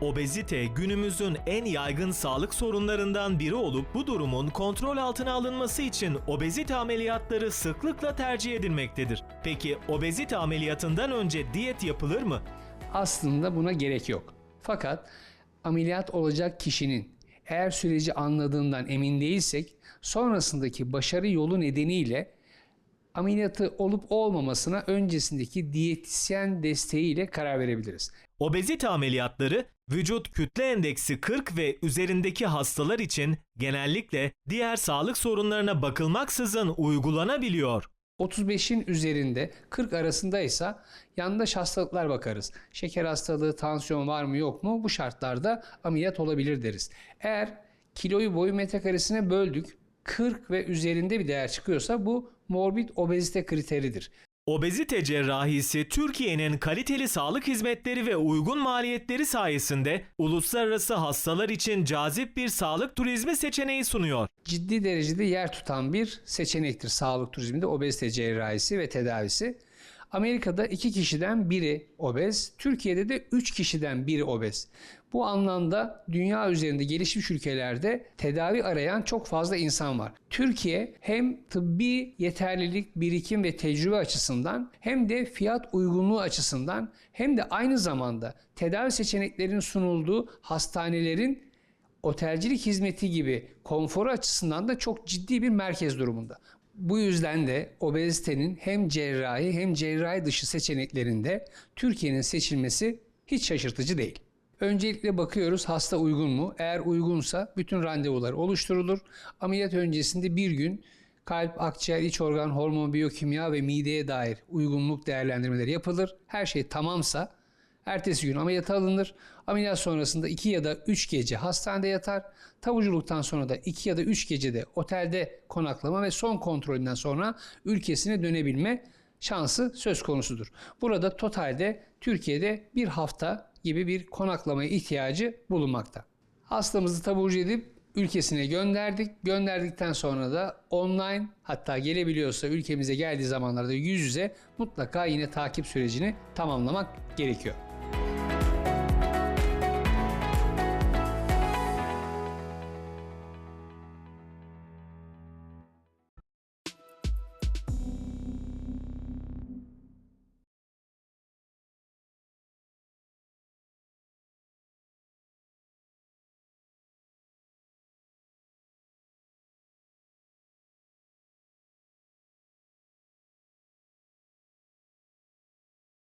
Obezite günümüzün en yaygın sağlık sorunlarından biri olup bu durumun kontrol altına alınması için obezite ameliyatları sıklıkla tercih edilmektedir. Peki obezite ameliyatından önce diyet yapılır mı? Aslında buna gerek yok. Fakat ameliyat olacak kişinin eğer süreci anladığından emin değilsek sonrasındaki başarı yolu nedeniyle ameliyatı olup olmamasına öncesindeki diyetisyen desteğiyle karar verebiliriz. Obezite ameliyatları vücut kütle endeksi 40 ve üzerindeki hastalar için genellikle diğer sağlık sorunlarına bakılmaksızın uygulanabiliyor. 35'in üzerinde 40 arasındaysa yandaş hastalıklar bakarız. Şeker hastalığı, tansiyon var mı yok mu? Bu şartlarda ameliyat olabilir deriz. Eğer kiloyu boyu metrekaresine böldük 40 ve üzerinde bir değer çıkıyorsa bu morbid obezite kriteridir. Obezite cerrahisi Türkiye'nin kaliteli sağlık hizmetleri ve uygun maliyetleri sayesinde uluslararası hastalar için cazip bir sağlık turizmi seçeneği sunuyor. ciddi derecede yer tutan bir seçenektir sağlık turizminde obezite cerrahisi ve tedavisi. Amerika'da iki kişiden biri obez, Türkiye'de de üç kişiden biri obez. Bu anlamda dünya üzerinde gelişmiş ülkelerde tedavi arayan çok fazla insan var. Türkiye hem tıbbi yeterlilik, birikim ve tecrübe açısından hem de fiyat uygunluğu açısından hem de aynı zamanda tedavi seçeneklerinin sunulduğu hastanelerin otelcilik hizmeti gibi konforu açısından da çok ciddi bir merkez durumunda. Bu yüzden de obezitenin hem cerrahi hem cerrahi dışı seçeneklerinde Türkiye'nin seçilmesi hiç şaşırtıcı değil. Öncelikle bakıyoruz hasta uygun mu? Eğer uygunsa bütün randevular oluşturulur. Ameliyat öncesinde bir gün kalp, akciğer, iç organ, hormon, biyokimya ve mideye dair uygunluk değerlendirmeleri yapılır. Her şey tamamsa Ertesi gün ameliyata alınır. Ameliyat sonrasında 2 ya da 3 gece hastanede yatar. Tavuculuktan sonra da 2 ya da 3 gecede otelde konaklama ve son kontrolünden sonra ülkesine dönebilme şansı söz konusudur. Burada totalde Türkiye'de bir hafta gibi bir konaklamaya ihtiyacı bulunmakta. Hastamızı taburcu edip ülkesine gönderdik. Gönderdikten sonra da online hatta gelebiliyorsa ülkemize geldiği zamanlarda yüz yüze mutlaka yine takip sürecini tamamlamak gerekiyor.